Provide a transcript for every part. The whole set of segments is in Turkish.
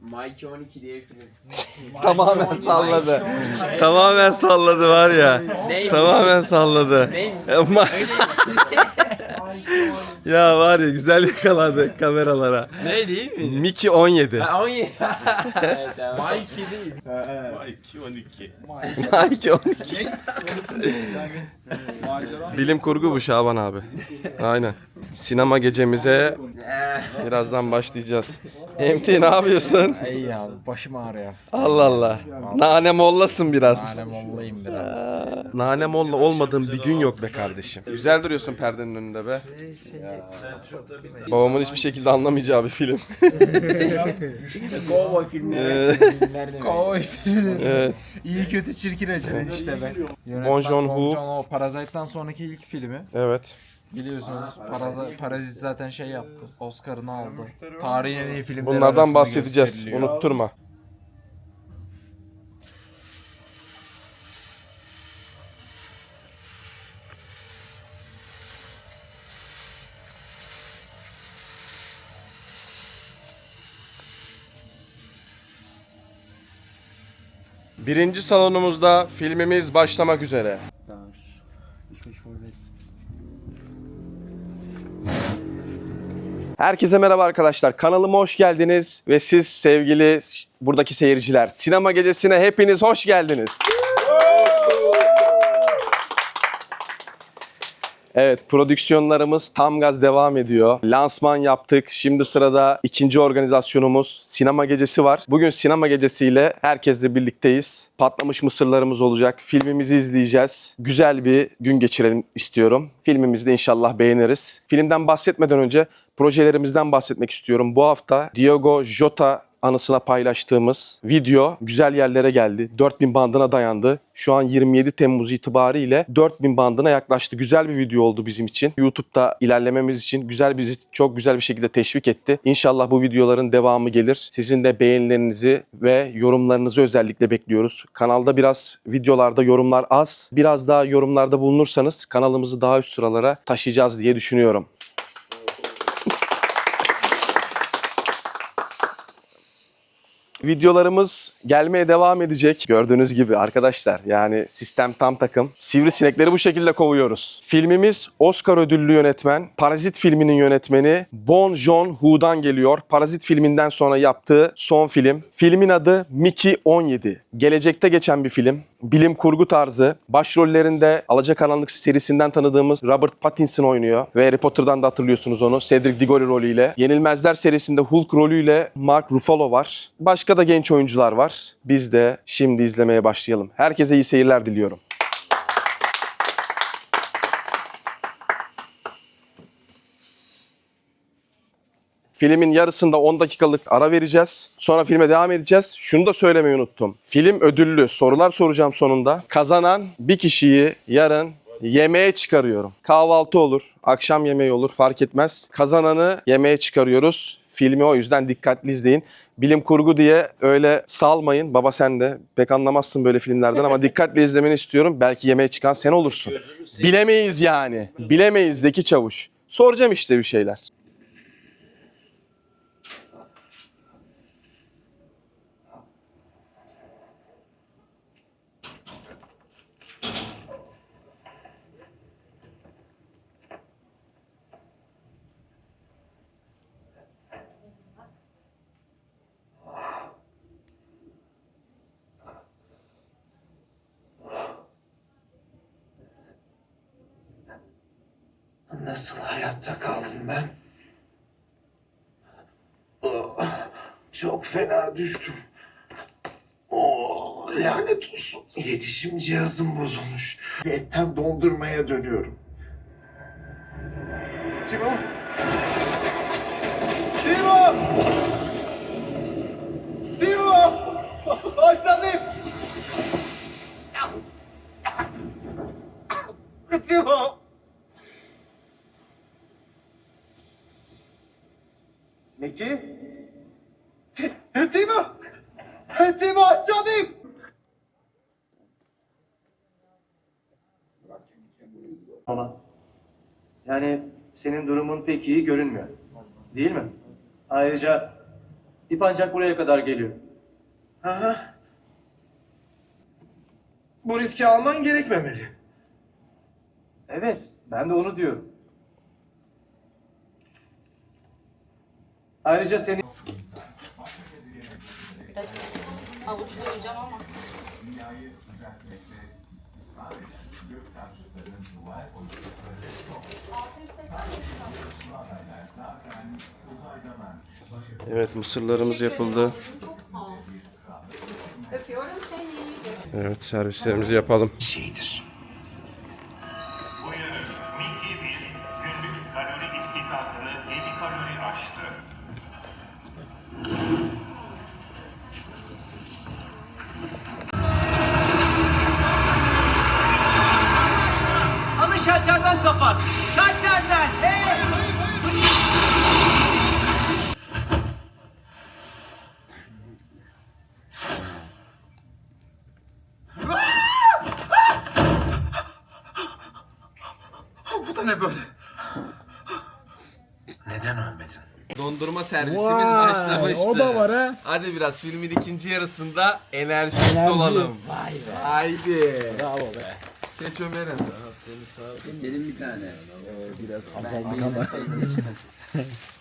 Mike 12 diye film. Tamamen salladı. Tamamen salladı var ya. Tamamen salladı. Ya var ya güzel yakaladı kameralara. Ne değil mi? Miki 17. Ha 17. evet, tamam. Mike değil. Mike 12. Miki 12. Bilim kurgu bu Şaban abi. Aynen. Sinema gecemize birazdan başlayacağız. MT ne yapıyorsun? İyi ya başım ağrıyor. Allah Allah. Nane mollasın biraz. Alem olayım biraz. Nane molla olmadığın bir gün yok be kardeşim. Güzel duruyorsun perdenin önünde be. Babamın hiçbir şekilde anlamayacağı bir film. Cowboy filmleri. Oy. evet. İyi kötü çirkin açın işte ben. Yönetmen Bong Joon-ho. Bong Joon-ho sonraki ilk filmi. Evet. Biliyorsunuz Paraza- Parazit zaten şey yaptı. Oscar'ını aldı. Tarihin en iyi filmleri Bunlardan arasında bahsedeceğiz. gösteriliyor. Unutturma. Birinci salonumuzda filmimiz başlamak üzere. Herkese merhaba arkadaşlar. Kanalıma hoş geldiniz ve siz sevgili buradaki seyirciler sinema gecesine hepiniz hoş geldiniz. Evet, prodüksiyonlarımız tam gaz devam ediyor. Lansman yaptık. Şimdi sırada ikinci organizasyonumuz sinema gecesi var. Bugün sinema gecesiyle herkesle birlikteyiz. Patlamış mısırlarımız olacak. Filmimizi izleyeceğiz. Güzel bir gün geçirelim istiyorum. Filmimizi de inşallah beğeniriz. Filmden bahsetmeden önce projelerimizden bahsetmek istiyorum. Bu hafta Diogo Jota anısına paylaştığımız video güzel yerlere geldi. 4000 bandına dayandı. Şu an 27 Temmuz itibariyle 4000 bandına yaklaştı. Güzel bir video oldu bizim için. YouTube'da ilerlememiz için güzel bizi çok güzel bir şekilde teşvik etti. İnşallah bu videoların devamı gelir. Sizin de beğenilerinizi ve yorumlarınızı özellikle bekliyoruz. Kanalda biraz videolarda yorumlar az. Biraz daha yorumlarda bulunursanız kanalımızı daha üst sıralara taşıyacağız diye düşünüyorum. Videolarımız gelmeye devam edecek. Gördüğünüz gibi arkadaşlar yani sistem tam takım. Sivrisinekleri bu şekilde kovuyoruz. Filmimiz Oscar ödüllü yönetmen, Parazit filminin yönetmeni Bon Joon-ho'dan geliyor. Parazit filminden sonra yaptığı son film. Filmin adı Mickey 17. Gelecekte geçen bir film. Bilim kurgu tarzı. Başrollerinde Alacakaranlık serisinden tanıdığımız Robert Pattinson oynuyor. Ve Harry Potter'dan da hatırlıyorsunuz onu. Cedric Diggory rolüyle. Yenilmezler serisinde Hulk rolüyle Mark Ruffalo var. Başka da genç oyuncular var. Biz de şimdi izlemeye başlayalım. Herkese iyi seyirler diliyorum. Filmin yarısında 10 dakikalık ara vereceğiz. Sonra filme devam edeceğiz. Şunu da söylemeyi unuttum. Film ödüllü. Sorular soracağım sonunda. Kazanan bir kişiyi yarın yemeğe çıkarıyorum. Kahvaltı olur, akşam yemeği olur fark etmez. Kazananı yemeğe çıkarıyoruz. Filmi o yüzden dikkatli izleyin. Bilim kurgu diye öyle salmayın. Baba sen de pek anlamazsın böyle filmlerden ama dikkatli izlemeni istiyorum. Belki yemeğe çıkan sen olursun. Bilemeyiz yani. Bilemeyiz Zeki Çavuş. Soracağım işte bir şeyler. Nasıl hayatta kaldım ben? Oh, Çok fena düştüm. Oh, lanet olsun. İletişim cihazım bozulmuş. Etten dondurmaya dönüyorum. Timo! Timo! Timo! Başladım! Timo! Peki? Timo! Timo aşağıdayım! ona. Yani senin durumun pek iyi görünmüyor. Değil mi? Ayrıca ip ancak buraya kadar geliyor. Aha. Bu riski alman gerekmemeli. Evet, ben de onu diyorum. Ayrıca seni Biraz avuçlayacağım ama. Evet mısırlarımız yapıldı. Çok sağ ol. Öpüyorum seni. Evet servislerimizi yapalım. Şeydir. Kapat. Şalterden. Hey! Bu da ne böyle? Neden ölmedin? Dondurma servisimiz başlamıştı. O da var ha. Hadi biraz filmin ikinci yarısında enerjik olalım. Vay be. Haydi. Bravo be. Seç Ömer'in. Senin bir tane.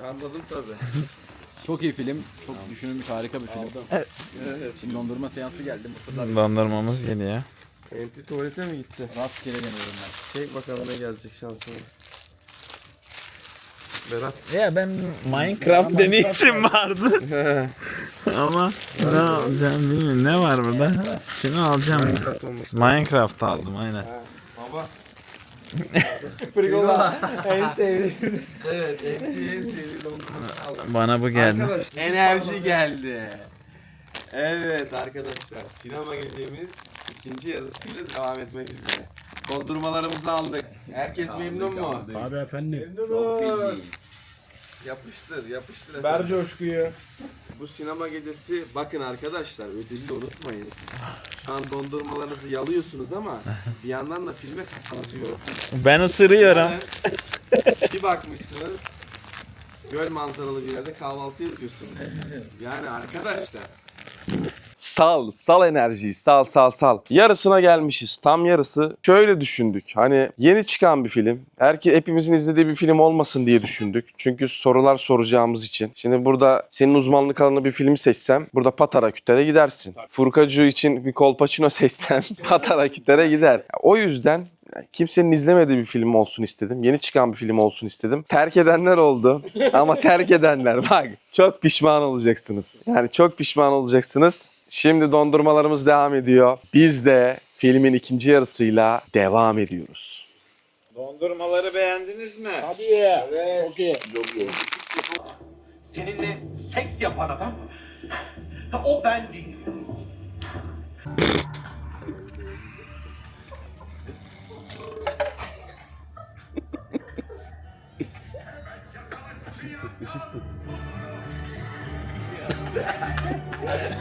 Anladım tabii. Çok iyi film. Çok düşünülmüş harika bir film. Şimdi dondurma seansı geldi. Mısırlar Dondurmamız geliyor. Enti tuvalete mi gitti? rastgele deniyorum ben. Çek bakalım ne gelecek şansına. Berat. Ya ben Minecraft deneyesim vardı. Ama ne alacağım bilmiyorum. Ne var burada? Şunu alacağım. Minecraft aldım aynen. en sevdiğim. evet, Enti en sevdiğim dondurma aldım. Bana bu geldi. Enerji geldi. Evet arkadaşlar sinema gecemiz ikinci yarısıyla devam etmek üzere. Dondurmalarımızı aldık. Herkes memnun mu? Abi efendim. Memnunuz. Yapıştır, yapıştır. Ver coşkuyu. Bu sinema gecesi bakın arkadaşlar ödülü de unutmayın. Şu an dondurmalarınızı yalıyorsunuz ama bir yandan da filme kafanız yok. Ben ısırıyorum. Bir bakmışsınız göl manzaralı bir yerde kahvaltı yapıyorsunuz. Yani arkadaşlar Sal, sal enerjiyi, sal sal sal. Yarısına gelmişiz, tam yarısı. Şöyle düşündük, hani yeni çıkan bir film. Herki hepimizin izlediği bir film olmasın diye düşündük. Çünkü sorular soracağımız için. Şimdi burada senin uzmanlık alanı bir filmi seçsem, burada Patara Kütler'e gidersin. Furkacı için bir Kolpaçino seçsem, Patara Kütler'e gider. O yüzden kimsenin izlemediği bir film olsun istedim. Yeni çıkan bir film olsun istedim. Terk edenler oldu. Ama terk edenler bak çok pişman olacaksınız. Yani çok pişman olacaksınız. Şimdi dondurmalarımız devam ediyor. Biz de filmin ikinci yarısıyla devam ediyoruz. Dondurmaları beğendiniz mi? Seninle seks yapan adam o ben değilim.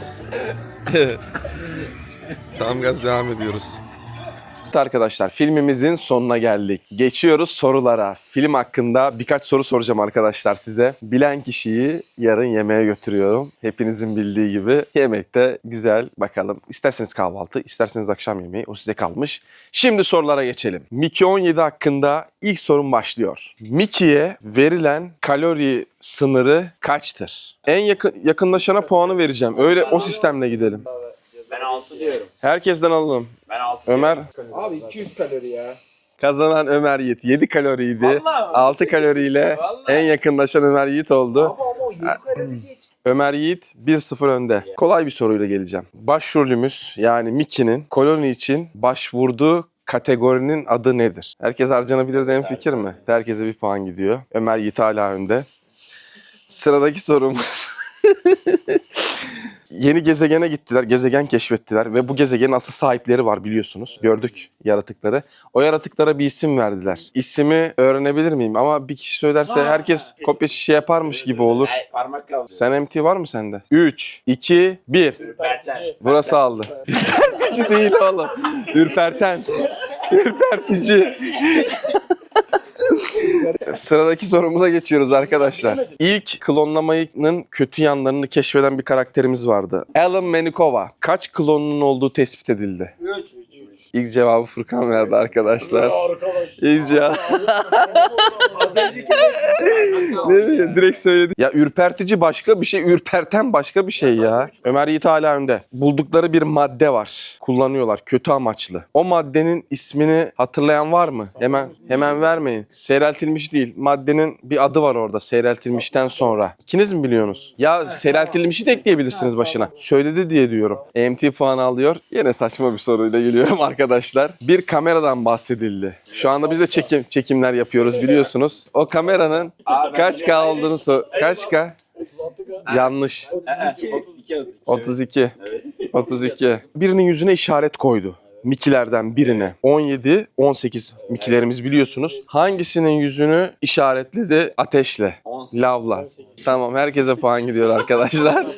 Tam gaz devam ediyoruz. Evet arkadaşlar filmimizin sonuna geldik. Geçiyoruz sorulara. Film hakkında birkaç soru soracağım arkadaşlar size. Bilen kişiyi yarın yemeğe götürüyorum. Hepinizin bildiği gibi yemekte güzel bakalım. İsterseniz kahvaltı, isterseniz akşam yemeği o size kalmış. Şimdi sorulara geçelim. Mickey 17 hakkında ilk sorum başlıyor. Mickey'e verilen kalori sınırı kaçtır? En yakın yakınlaşana puanı vereceğim. Öyle o sistemle gidelim. Ben 6 diyorum. Herkesten alalım. Ben 6 Ömer abi 200 kalori ya. kazanan Ömer Yiğit 7 kaloriydi. 6 kaloriyle en yakınlaşan Ömer Yiğit oldu. Ömer Yiğit 1-0 önde. Kolay bir soruyla geleceğim. Başrolümüz yani Mickey'nin koloni için başvurduğu kategorinin adı nedir? Herkes harcanabilir de en fikir mi? Herkese bir puan gidiyor. Ömer Yiğit hala önde. Sıradaki sorumuz. Yeni gezegene gittiler, gezegen keşfettiler ve bu gezegenin asıl sahipleri var biliyorsunuz. Gördük yaratıkları. O yaratıklara bir isim verdiler. İsmi öğrenebilir miyim? Ama bir kişi söylerse herkes kopya şişe yaparmış gibi olur. Parmakla Sen MT var mı sende? 3, 2, 1. Berten. Burası aldı. Ürpertici değil oğlum. Ürperten. Ürpertici. Sıradaki sorumuza geçiyoruz arkadaşlar. İlk klonlamanın kötü yanlarını keşfeden bir karakterimiz vardı. Alan Menikova. Kaç klonunun olduğu tespit edildi? 3. İlk cevabı Furkan verdi arkadaşlar. İlk cevabı. ne diyor? Direkt söyledi. Ya ürpertici başka bir şey, ürperten başka bir şey ya. Ömer Yiğit hala önde. Buldukları bir madde var. Kullanıyorlar kötü amaçlı. O maddenin ismini hatırlayan var mı? Hemen hemen vermeyin. Seyreltilmiş değil. Maddenin bir adı var orada seyreltilmişten sonra. İkiniz mi biliyorsunuz? Ya seyreltilmişi de ekleyebilirsiniz başına. Söyledi diye diyorum. EMT puanı alıyor. Yine saçma bir soruyla geliyorum arkadaşlar. Bir kameradan bahsedildi. Şu anda biz de çekim çekimler yapıyoruz biliyorsunuz. O kameranın kaç K olduğunu sor. Kaç K? Yanlış. 32. 32. Birinin yüzüne işaret koydu. Mikilerden birine. 17, 18 mikilerimiz biliyorsunuz. Hangisinin yüzünü işaretledi ateşle? Lavla. Tamam herkese puan gidiyor arkadaşlar.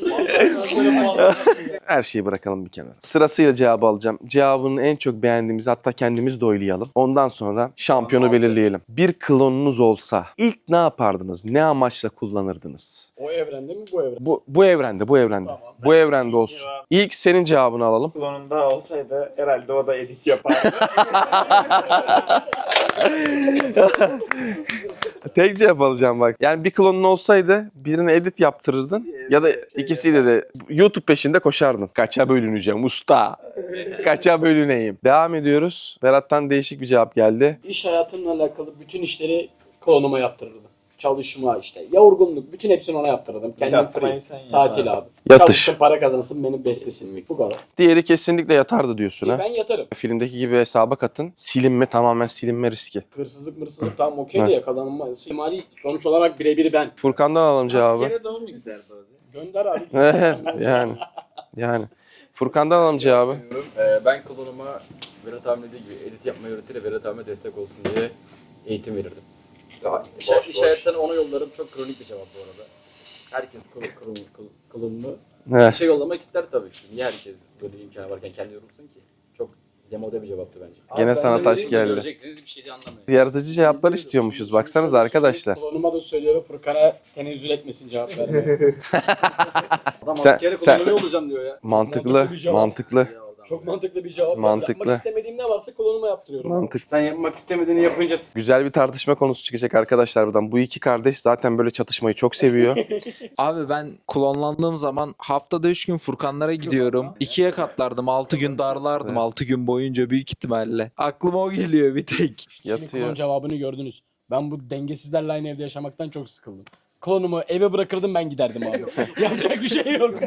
Her şeyi bırakalım bir kenara. Sırasıyla cevabı alacağım. Cevabını en çok beğendiğimizi hatta kendimiz de oylayalım. Ondan sonra şampiyonu belirleyelim. Bir klonunuz olsa ilk ne yapardınız? Ne amaçla kullanırdınız? O evrende mi bu evrende? Bu, bu evrende, bu evrende. bu evrende olsun. İlk senin cevabını alalım. Klonunda olsaydı herhalde o da edit yapardı. Tek cevap alacağım bak. Yani bir klonun olsaydı birine edit yaptırırdın ya da ikisiyle de YouTube peşinde koşardın. Kaça bölüneceğim usta? Kaça bölüneyim? Devam ediyoruz. Berat'tan değişik bir cevap geldi. İş hayatımla alakalı bütün işleri klonuma yaptırırdım. Çalışma işte, yorgunluk, bütün hepsini ona yaptırırdım. Kendim free, sen yap tatil abi. abi. Yatış. Çalışsın, para kazansın, beni beslesin. Bu kadar. Diğeri kesinlikle yatardı diyorsun ha. Ben yatarım. Filmdeki gibi hesaba katın. Silinme tamamen silinme riski. Hırsızlık mırsızlık tamam okey de yakalanma. İhtimali sonuç olarak birebir ben. Furkan'dan alalım cevabı. Askere de o mu gider bazen? Gönder abi. yani. Yani. Furkan'dan alalım cevabı. Ee, ben klonuma Berat dediği gibi edit yapmayı öğretir ve Berat abime destek olsun diye eğitim verirdim. Ya, iş, iş hayatlarına onu yollarım çok kronik bir cevap bu arada. Herkes klon, klon, klon, klonunu Evet. işe yollamak ister tabii ki. Niye herkes böyle imkanı varken kendi yorulsun ki? Çok demode bir cevaptı bence. Gene ben sana taş geldi. Göreceksiniz bir şey de. Yaratıcı cevaplar istiyormuşuz. Baksanıza arkadaşlar. Klonuma da söylüyorum Furkan'a tenezzül etmesin cevap vermeye. Adam Sen- askere klonunu olacağım diyor ya. Mantıklı, bir mantıklı, Çok mantıklı bir cevap. Mantıklı. Yapmak istemediğim ne varsa klonuma yaptırıyorum. mantıklı. Sen yapmak istemediğini yapınca Güzel bir tartışma konusu çıkacak arkadaşlar buradan. Bu iki kardeş zaten böyle çatışmayı çok seviyor. Abi ben klonlandığım zaman haftada 3 gün Furkanlara gidiyorum. İkiye katlardım. 6 gün darlardım. Evet. 6 gün boyunca büyük ihtimalle. Aklıma o geliyor bir tek. Şimdi Yatıyor. cevabını gördünüz. Ben bu dengesizlerle aynı evde yaşamaktan çok sıkıldım. Klonumu eve bırakırdım ben giderdim abi. Yapacak bir şey yok.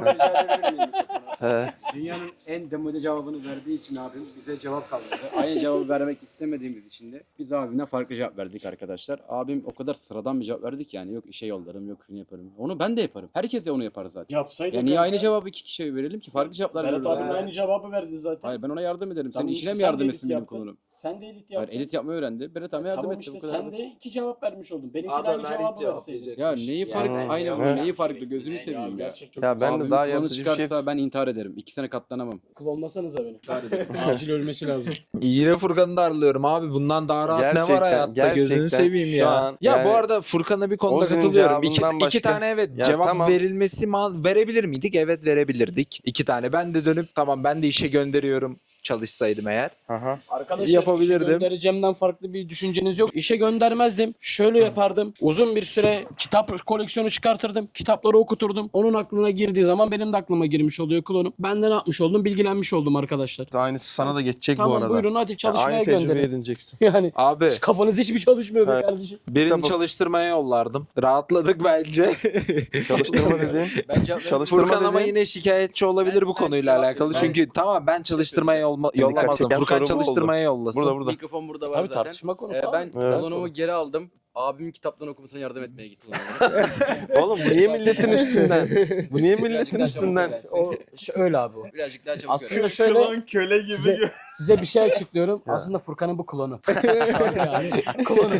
He. Dünyanın en demode cevabını verdiği için abimiz bize cevap kaldırdı. Aynı cevabı vermek istemediğimiz için de biz abimle farklı cevap verdik arkadaşlar. Abim o kadar sıradan bir cevap verdi ki yani yok işe yollarım yok şunu yaparım. Onu ben de yaparım. Herkes de onu yapar zaten. Yapsaydı. Ya niye aynı cevabı iki kişiye verelim ki? Farklı cevaplar Berat veriyoruz. abim aynı cevabı verdi zaten. Hayır ben ona yardım ederim. Tamam, Senin işine mi sen de yardım edit etsin benim yaptın. konum? Sen de edit Hayır yaptın. edit yapmayı öğrendi. Berat abi yardım Tamam etti. işte bu kadar sen basit. de iki cevap vermiş oldun. Benimki de Adam aynı cevabı cevap verseydin. verecek. Ya neyi farklı? Yani- Aynı Yani- bunun neyi farklı? Gözünü seveyim ya. gerçek çok Ya ben de daha yaratıcı bir şey... çıkarsa ben intihar ederim. İki sene katlanamam. Klonlasanıza beni. Acil ölmesi lazım. Yine Furkan'ı darlıyorum abi. Bundan daha rahat ne Gerçekten- var hayatta? Gözünü gerçekten seveyim şu ya. an ya bu yani arada Furkan'a bir konuda katılıyorum. İki, cevabından iki başka- tane evet Ya cevap tamam. verilmesi man verebilir miydik? Evet verebilirdik. İki tane. Ben de dönüp tamam ben de işe gönderiyorum çalışsaydım eğer. Aha. Arkadaşlar Yapabilirdim. işe göndereceğimden farklı bir düşünceniz yok. İşe göndermezdim. Şöyle yapardım. Uzun bir süre kitap koleksiyonu çıkartırdım. Kitapları okuturdum. Onun aklına girdiği zaman benim de aklıma girmiş oluyor klonum. Ben de ne yapmış oldum? Bilgilenmiş oldum arkadaşlar. Aynısı sana da geçecek bu Tamam arada. buyurun hadi Ya çalışmaya aynı tecrübeyi gönderin. edineceksin. Yani Abi kafanız hiç mi çalışmıyor be Evet. kardeşim? birini Tabii. çalıştırmaya yollardım. Rahatladık bence. Çalıştırma dediğin. Ben cevap Çalıştırma Furkan ama dediğin. yine şikayetçi olabilir bu Ben- ben konuyla cevap alakalı. veriyorum. Çünkü tamam ben çalıştırmaya yolma, Dikkat yollamazdım. çeken Furkan soru bu çalıştırmaya yollasın. Burada burada. Mikrofon burada var Tabii zaten. tartışma konusu Ee, abi. ben Evet. kolonumu geri aldım. Abimin kitaptan okumasına yardım etmeye gittim. Oğlum bu niye milletin üstünden? Bu niye milletin üstünden? O, ş- öyle abi o. Birazcık daha çabuk Aslında şöyle köle gibi. size, size bir şey açıklıyorum. Aslında Furkan'ın bu klonu. Klonu.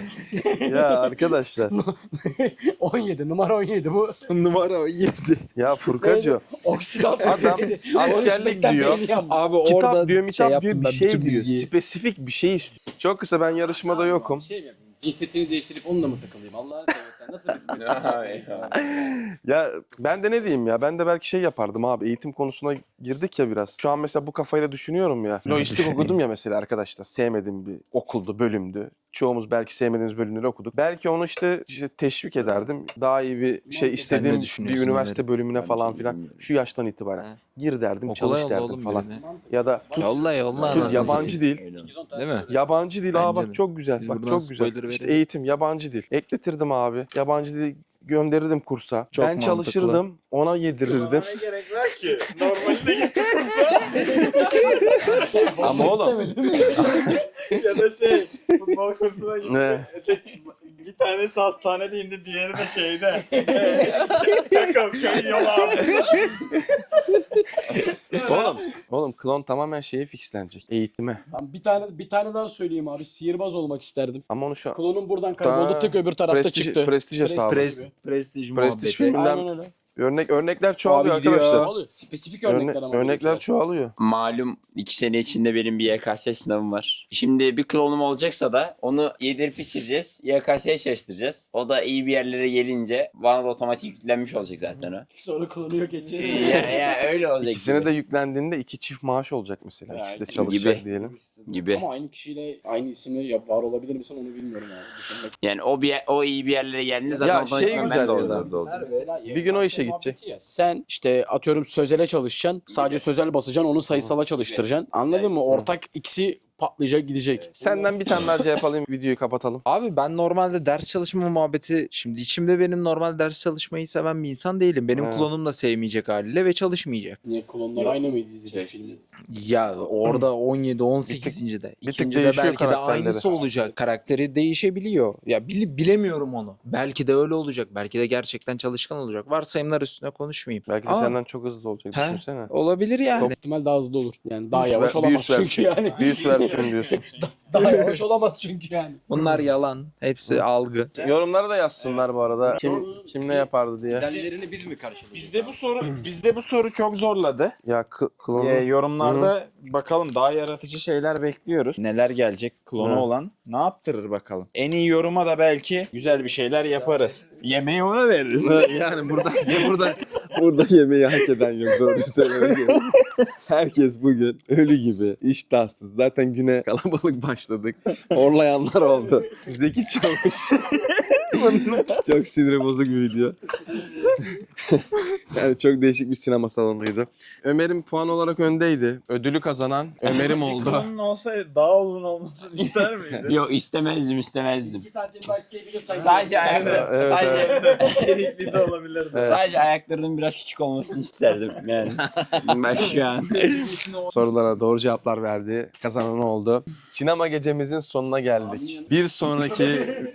ya arkadaşlar. 17 numara 17 bu. Numara 17. Ya Furkacı. Oksidant Adam 17. askerlik Konuşmaktan diyor. beyni yandı. Abi Kitap orada diyor, şey mitap yaptım diyor, bir şey bütün diyor. bilgiyi. Spesifik bir şey istiyor. Çok kısa ben yarışmada yokum. Şey mi yapayım? Cinsetini değiştirip onunla mı takılayım? Allah'ını seversen nasıl bir Ya ben de ne diyeyim ya ben de belki şey yapardım abi eğitim konusuna girdik ya biraz. Şu an mesela bu kafayla düşünüyorum ya. Lojistik okudum ya mesela arkadaşlar. Sevmediğim bir okuldu, bölümdü. Çoğumuz belki sevmediğimiz bölümleri okuduk. Belki onu işte, işte teşvik ederdim. Daha iyi bir şey istediğim bir üniversite bölümüne falan filan şu yaştan itibaren gir derdim, çalış derdim falan. Ya da tut, Yolla yolla tut, yabancı dil. Değil mi? Yabancı dil aa bak çok güzel. Biz bak çok güzel. İşte verelim. eğitim yabancı dil. Ekletirdim abi. Yabancı dil gönderirdim kursa. Çok ben mantıklı. çalışırdım. Ona yedirirdim. gerek var ki? Normalde gitti Ama oğlum. ya da şey futbol kursuna gitti. Ne? bir tanesi hastanede indi, diğeri de şeyde. Çakal köyü yol abi. oğlum, oğlum klon tamamen şeye fixlenecek. Eğitime. Ben bir tane bir tane daha söyleyeyim abi. Sihirbaz olmak isterdim. Ama onu şu an Klonum buradan kayboldu tık öbür tarafta prestij, çıktı. prestij hesabı. Prestij. Pres, prestij Prestij muhabbeti. Aynen filminden öyle. Örnek örnekler çoğalıyor Abi gidiyor. arkadaşlar. Oluyor. Spesifik Örne- örnekler ama. örnekler çoğalıyor. Malum iki sene içinde benim bir YKS sınavım var. Şimdi bir klonum olacaksa da onu yedirip içireceğiz. YKS'ye çalıştıracağız. O da iyi bir yerlere gelince bana da otomatik yüklenmiş olacak zaten o. Sonra klonu yok edeceğiz. ya, ya öyle olacak İkisine gibi. de yüklendiğinde iki çift maaş olacak mesela. Ya, İkisi de gibi. çalışacak diyelim. gibi. Ama aynı kişiyle aynı isimle yap- var olabilir misin onu bilmiyorum abi. Düşünmek. Yani o bir o iyi bir yerlere geldiğinde zaten Ya şey ben güzel de ya. orada. Mesela Bir gün o işe YKS gidecek. ya. Sen işte atıyorum sözele çalışacaksın. Sadece sözel basacaksın. Onu sayısala çalıştıracaksın. Anladın mı? Ortak ikisi patlayacak gidecek. Senden bir tane daha cevap alayım videoyu kapatalım. Abi ben normalde ders çalışma muhabbeti şimdi içimde benim normal ders çalışmayı seven bir insan değilim. Benim Evet. klonum da sevmeyecek haliyle ve çalışmayacak. Niye klonlar aynı mıydı izleyecek filmi? Ya orada 17 18. de. bir tık İkinci de değişiyor belki de karakterleri. aynısı olacak. Karakteri değişebiliyor. Ya bili- bilemiyorum onu. Belki de öyle olacak. Belki de gerçekten çalışkan olacak. Varsayımlar üstüne konuşmayayım. Belki de Ama- senden çok hızlı olacak. He? Düşünsene. Olabilir yani. İhtimal daha hızlı olur. Yani daha üst yavaş ver- bir olamaz üst çünkü yani. Bir üst versiyon diyorsun. Daha yavaş olamaz çünkü yani. Bunlar yalan. Hepsi algı. Yorumlara da yazsınlar bu arada. Kim kim ne yapardı diye. Giderlerini biz mi karşılayacağız? Bizde bu soru bizde bu soru çok zorladı. Ya k- klonu Ee, yorumlarda bakalım daha yaratıcı şeyler bekliyoruz. Neler gelecek klonu Evet. olan ne yaptırır bakalım. En iyi yoruma da belki güzel bir şeyler yaparız. Yemeği ona veririz. yani burada ya burada burada yemeği hak eden yok doğru gerekirse. Herkes bugün ölü gibi iştahsız. Zaten güne kalabalık başladık. Orlayanlar oldu. Zeki Çavuş. çok sinir bozuk bir video. yani çok değişik bir sinema salonuydu. Ömer'im puan olarak öndeydi. Ödülü kazanan Ömer'im oldu. Klonun olsaydı daha uzun olmasını ister miydin? Yok istemezdim istemezdim. 2 saatini daha isteyebilir sayın. Sadece ayaklar, Evet, sadece, de olabilirdi. Evet. sadece ayaklarının biraz küçük olmasını isterdim yani. Bak şu an. Sorulara doğru cevaplar verdi. Kazanan oldu. Sinema gecemizin sonuna geldik. Bir sonraki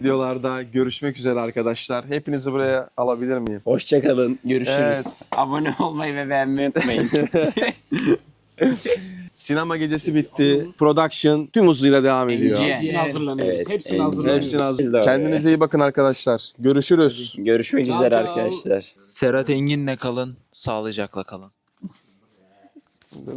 videolarda görüşmek üzere arkadaşlar. Hepinizi buraya alabilir miyim? Hoşçakalın. Görüşürüz. Evet. Abone olmayı ve beğenmeyi unutmayın. Sinema gecesi bitti. Production tüm hızıyla devam ediyor. Hepsini hazırlanıyoruz. Evet, Hepsini en- hazırlanıyoruz. Hepsini hazır. Biz de var Kendinize iyi bakın arkadaşlar. Görüşürüz. Görüşmek Ciao, üzere ciao. arkadaşlar. Serhat Engin'le kalın. Sağlıcakla kalın.